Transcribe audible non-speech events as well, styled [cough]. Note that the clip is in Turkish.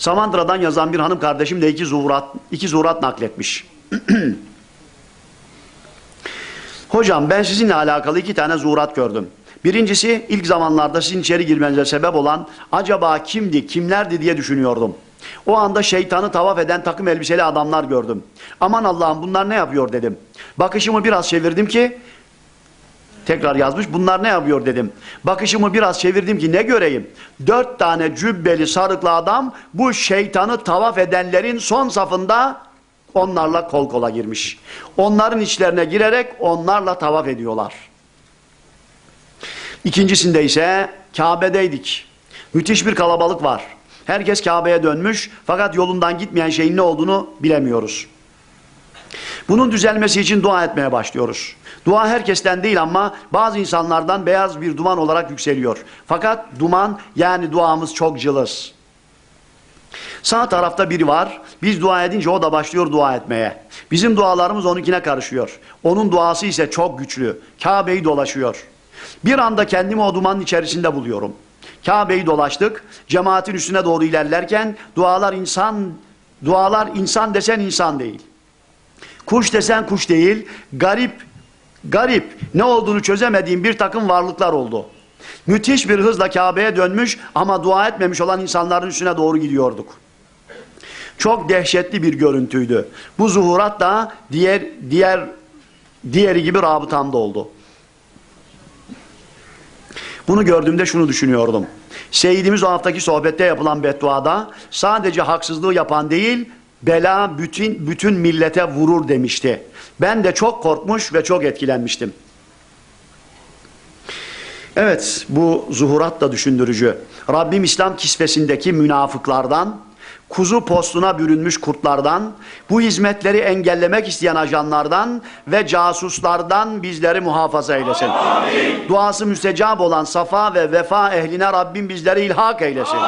Samandıra'dan yazan bir hanım kardeşim de iki zuhurat, iki zuhurat nakletmiş. [clears throat] Hocam ben sizinle alakalı iki tane zuhurat gördüm. Birincisi ilk zamanlarda sizin içeri girmenize sebep olan acaba kimdi, kimlerdi diye düşünüyordum. O anda şeytanı tavaf eden takım elbiseli adamlar gördüm. Aman Allah'ım bunlar ne yapıyor dedim. Bakışımı biraz çevirdim ki tekrar yazmış bunlar ne yapıyor dedim. Bakışımı biraz çevirdim ki ne göreyim. Dört tane cübbeli sarıklı adam bu şeytanı tavaf edenlerin son safında onlarla kol kola girmiş. Onların içlerine girerek onlarla tavaf ediyorlar. İkincisinde ise Kabe'deydik. Müthiş bir kalabalık var. Herkes Kabe'ye dönmüş fakat yolundan gitmeyen şeyin ne olduğunu bilemiyoruz. Bunun düzelmesi için dua etmeye başlıyoruz. Dua herkesten değil ama bazı insanlardan beyaz bir duman olarak yükseliyor. Fakat duman yani duamız çok cılız. Sağ tarafta biri var. Biz dua edince o da başlıyor dua etmeye. Bizim dualarımız onunkine karışıyor. Onun duası ise çok güçlü. Kabe'yi dolaşıyor. Bir anda kendimi o dumanın içerisinde buluyorum. Kabe'yi dolaştık. Cemaatin üstüne doğru ilerlerken dualar insan dualar insan desen insan değil. Kuş desen kuş değil. Garip garip ne olduğunu çözemediğim bir takım varlıklar oldu. Müthiş bir hızla Kabe'ye dönmüş ama dua etmemiş olan insanların üstüne doğru gidiyorduk. Çok dehşetli bir görüntüydü. Bu zuhurat da diğer diğer diğeri gibi rabıtamda oldu. Bunu gördüğümde şunu düşünüyordum. Seyyidimiz o haftaki sohbette yapılan bedduada sadece haksızlığı yapan değil, bela bütün bütün millete vurur demişti. Ben de çok korkmuş ve çok etkilenmiştim. Evet, bu zuhurat da düşündürücü. Rabbim İslam kisvesindeki münafıklardan, kuzu postuna bürünmüş kurtlardan, bu hizmetleri engellemek isteyen ajanlardan ve casuslardan bizleri muhafaza eylesin. Duası müstecap olan safa ve vefa ehline Rabbim bizleri ilhak eylesin.